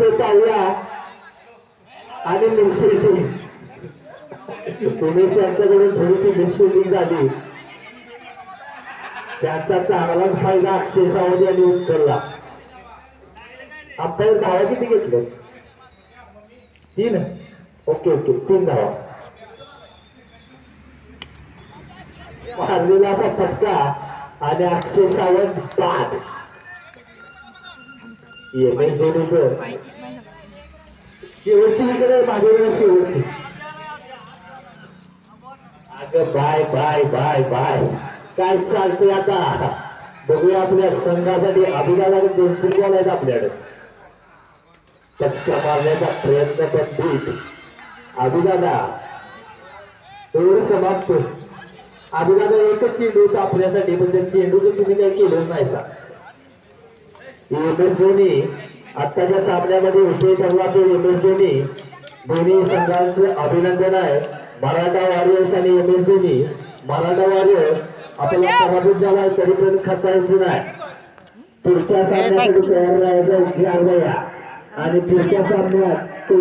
ते पाहूया आणि मिस्त्री उमेश यांच्याकडून थोडीशी मिसफिटिंग झाली. त्यांचा चांगलाच फायदा अक्षय सावंत यांनी उचलला आता धावा किती घेतले तीन. Okay okay. तीन धावा. मारलेला असा फटका आणि अक्षय सावंत बाद. एम एस धोनीचं शेवटची इकडे माझ्याकडे शेवटची. अगं बाय बाय बाय बाय. काय चालतंय आता? बघूया आपल्या संघासाठी अभिजाला दोन तीन बॉल आहेत आपल्याकडे. टक्का मारण्याचा प्रयत्न पण ठीक अभिदादा एवढं समाप्त. अभिदादा एकच चेंडू होता आपल्यासाठी पण त्या चेंडूचं तुम्ही काही केलंच नाही सा एम एस धोनी आत्ताच्या सामन्यामध्ये विजय ठरला तो एम एस धोनी. दोन्ही संघांचं अभिनंदन आहे. मराठा वॉरियर्स आणि M S Dhoni. Maratha warriors आपल्याला पराभूत झाला तरी पण खचायचं नाही. पुढच्या सामन्यासाठी तयार राहायचं विचार आणि पुढच्या सामन्यात